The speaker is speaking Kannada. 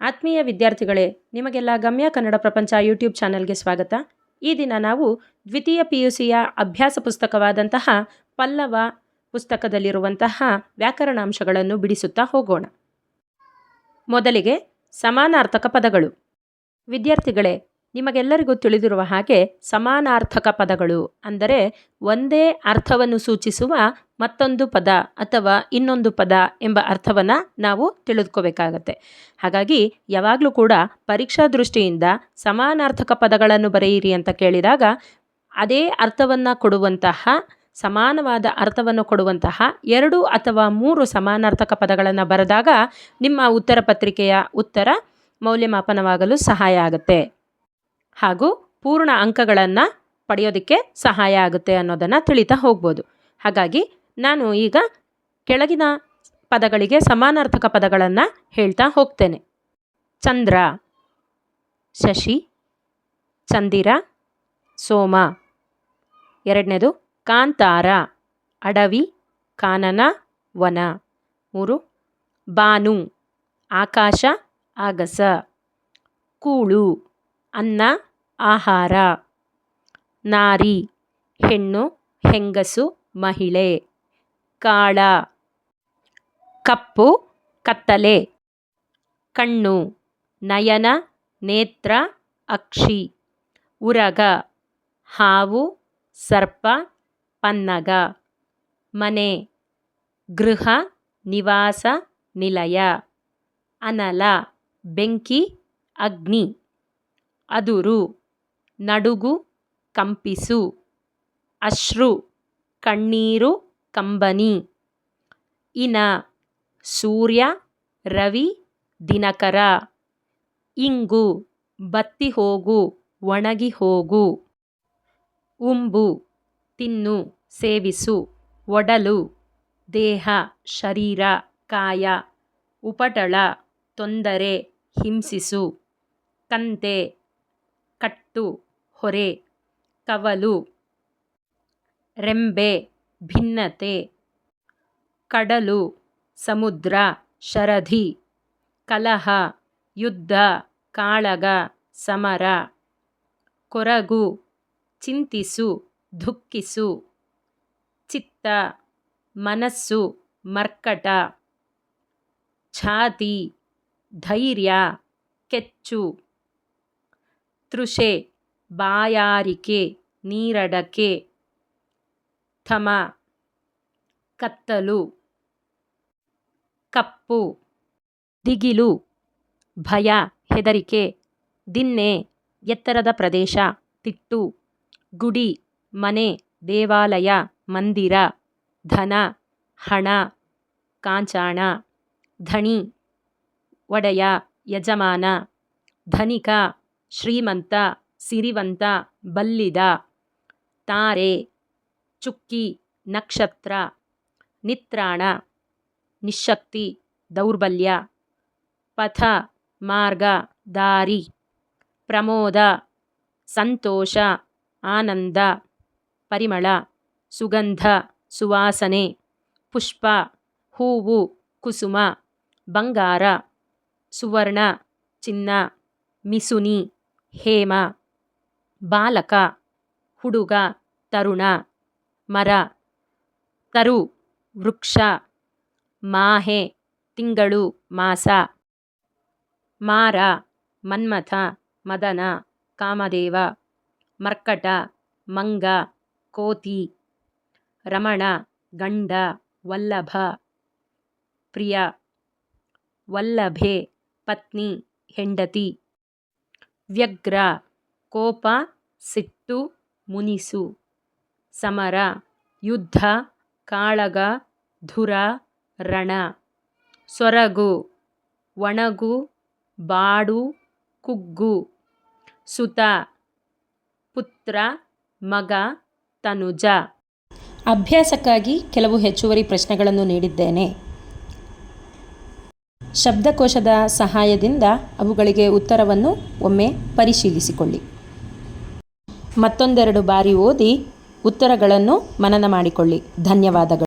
ಆತ್ಮೀಯ ವಿದ್ಯಾರ್ಥಿಗಳೇ, ನಿಮಗೆಲ್ಲ ಗಮ್ಯ ಕನ್ನಡ ಪ್ರಪಂಚ ಯೂಟ್ಯೂಬ್ ಚಾನೆಲ್ಗೆ ಸ್ವಾಗತ. ಈ ದಿನ ನಾವು ದ್ವಿತೀಯ ಪಿ ಯು ಸಿಯ ಅಭ್ಯಾಸ ಪುಸ್ತಕವಾದಂತಹ ಪಲ್ಲವ ಪುಸ್ತಕದಲ್ಲಿರುವಂತಹ ವ್ಯಾಕರಣಾಂಶಗಳನ್ನು ಬಿಡಿಸುತ್ತಾ ಹೋಗೋಣ. ಮೊದಲಿಗೆ ಸಮಾನಾರ್ಥಕ ಪದಗಳು. ವಿದ್ಯಾರ್ಥಿಗಳೇ ನಿಮಗೆಲ್ಲರಿಗೂ ತಿಳಿದಿರುವ ಹಾಗೆ ಸಮಾನಾರ್ಥಕ ಪದಗಳು ಅಂದರೆ ಒಂದೇ ಅರ್ಥವನ್ನು ಸೂಚಿಸುವ ಮತ್ತೊಂದು ಪದ ಅಥವಾ ಇನ್ನೊಂದು ಪದ ಎಂಬ ಅರ್ಥವನ್ನು ನಾವು ತಿಳಿದುಕೋಬೇಕಾಗತ್ತೆ. ಹಾಗಾಗಿ ಯಾವಾಗಲೂ ಕೂಡ ಪರೀಕ್ಷಾ ದೃಷ್ಟಿಯಿಂದ ಸಮಾನಾರ್ಥಕ ಪದಗಳನ್ನು ಬರೆಯಿರಿ ಅಂತ ಕೇಳಿದಾಗ ಅದೇ ಅರ್ಥವನ್ನು ಕೊಡುವಂತಹ, ಸಮಾನವಾದ ಅರ್ಥವನ್ನು ಕೊಡುವಂತಹ ಎರಡು ಅಥವಾ ಮೂರು ಸಮಾನಾರ್ಥಕ ಪದಗಳನ್ನು ಬರೆದಾಗ ನಿಮ್ಮ ಉತ್ತರ ಪತ್ರಿಕೆಯ ಉತ್ತರ ಮೌಲ್ಯಮಾಪನವಾಗಲು ಸಹಾಯ ಆಗುತ್ತೆ. ಹಾಗೂ ಪೂರ್ಣ ಅಂಕಗಳನ್ನು ಪಡೆಯೋದಕ್ಕೆ ಸಹಾಯ ಆಗುತ್ತೆ ಅನ್ನೋದನ್ನು ತಿಳಿತಾ ಹೋಗ್ಬೋದು. ಹಾಗಾಗಿ ನಾನು ಈಗ ಕೆಳಗಿನ ಪದಗಳಿಗೆ ಸಮಾನಾರ್ಥಕ ಪದಗಳನ್ನು ಹೇಳ್ತಾ ಹೋಗ್ತೇನೆ. ಚಂದ್ರ, ಶಶಿ, ಚಂದಿರ, ಸೋಮ. ಎರಡನೇದು ಕಾಂತಾರ, ಅಡವಿ, ಕಾನನ, ವನ. ಮೂರು ಬಾನು, ಆಕಾಶ, ಆಗಸ. ಕೂಳು. ಅನ್ನ, ಆಹಾರ. ನಾರಿ, ಹೆಣ್ಣು, ಹೆಂಗಸು, ಮಹಿಳೆ. ಕಾಳ. ಕಪ್ಪು, ಕತ್ತಲೆ. ಕಣ್ಣು, ನಯನ, ನೇತ್ರ, ಅಕ್ಷಿ. ಉರಗ, ಹಾವು, ಸರ್ಪ, ಪನ್ನಗ. ಮನೆ, ಗೃಹ, ನಿವಾಸ, ನಿಲಯ. ಅನಲ, ಬೆಂಕಿ, ಅಗ್ನಿ. ಅದುರು, ನಡುಗು, ಕಂಪಿಸು, ಅಶ್ರು, ಕಣ್ಣೀರು, ಕಂಬನಿ, ಇನ, ಸೂರ್ಯ, ರವಿ, ದಿನಕರ, ಇಂಗು, ಬತ್ತಿ ಹೋಗು, ಒಣಗಿ ಹೋಗು, ಉಂಬು, ತಿನ್ನು, ಸೇವಿಸು, ಒಡಲು, ದೇಹ, ಶರೀರ, ಕಾಯ, ಉಪಟಳ, ತೊಂದರೆ, ಹಿಂಸಿಸು, ಕಂತೆ ಕಟ್ಟು, ಹೊರೆ, ಕವಲು, ರೆಂಬೆ, ಭಿನ್ನತೆ, ಕಡಲು, ಸಮುದ್ರ, ಶರಧಿ, ಕಲಹ, ಯುದ್ಧ, ಕಾಳಗ, ಸಮರ, ಕೊರಗು, ಚಿಂತಿಸು, ದುಃಖಿಸು, ಚಿತ್ತ, ಮನಸ್ಸು, ಮರ್ಕಟ, ಛಾತಿ, ಧೈರ್ಯ, ಕೆಚ್ಚು. ತೃಷೆ, ಬಾಯಾರಿಕೆ, ನೀರಡಕೆ, ಥಮ, ಕತ್ತಲು, ಕಪ್ಪು, ದಿಗಿಲು, ಭಯ, ಹೆದರಿಕೆ ದಿನ್ನೆ ಎತ್ತರದ ಪ್ರದೇಶ, ತಿಟ್ಟು, ಗುಡಿ, ಮನೆ, ದೇವಾಲಯ, ಮಂದಿರ, ಧನ, ಹಣ, ಕಾಂಚಾಣ, ಧಣಿ, ಒಡೆಯ, ಯಜಮಾನ, ಧನಿಕ ಶ್ರೀಮಂತ, ಸಿರಿವಂತ, ಬಲ್ಲಿದ, ತಾರೆ, ಚುಕ್ಕಿ, ನಕ್ಷತ್ರ, ನಿತ್ರಾಣ, ನಿಶಕ್ತಿ, ದೌರ್ಬಲ್ಯ, ಪಥ, ಮಾರ್ಗ, ದಾರಿ, ಪ್ರಮೋದ, ಸಂತೋಷ, ಆನಂದ, ಪರಿಮಳ, ಸುಗಂಧ, ಸುವಾಸನೆ, ಪುಷ್ಪ, ಹೂವು, ಕುಸುಮ, ಬಂಗಾರ, ಸುವರ್ಣ, ಚಿನ್ನ, ಮಿಸುನಿ. ಹೇಮ, ಬಾಲಕ, ಹುಡುಗ, ತರುಣ, ಮರ, ತರು, ವೃಕ್ಷ, ಮಾಹೆ, ತಿಂಗಳು, ಮಾಸ, ಮಾರ, ಮನ್ಮಥ, ಮದನ, ಕಾಮದೇವ, ಮರ್ಕಟ, ಮಂಗ, ಕೋತಿ, ರಮಣ, ಗಂಡ, ವಲ್ಲಭ, ಪ್ರಿಯ, ವಲ್ಲಭೆ, ಪತ್ನಿ, ಹೆಂಡತಿ. ವ್ಯಗ್ರ, ಕೋಪ, ಸಿಟ್ಟು, ಮುನಿಸು, ಸಮರ, ಯುದ್ಧ, ಕಾಳಗ, ಧುರ, ರಣ, ಸೊರಗು, ಒಣಗು, ಬಾಡು, ಕುಗ್ಗು, ಸುತ, ಪುತ್ರ, ಮಗ, ತನುಜ. ಅಭ್ಯಾಸಕ್ಕಾಗಿ ಕೆಲವು ಹೆಚ್ಚುವರಿ ಪ್ರಶ್ನೆಗಳನ್ನು ನೀಡಿದ್ದೇನೆ. ಶಬ್ದಕೋಶದ ಸಹಾಯದಿಂದ ಅವುಗಳಿಗೆ ಉತ್ತರವನ್ನು ಒಮ್ಮೆ ಪರಿಶೀಲಿಸಿಕೊಳ್ಳಿ. ಮತ್ತೊಂದೆರಡು ಬಾರಿ ಓದಿ ಉತ್ತರಗಳನ್ನು ಮನನ ಮಾಡಿಕೊಳ್ಳಿ. ಧನ್ಯವಾದಗಳು.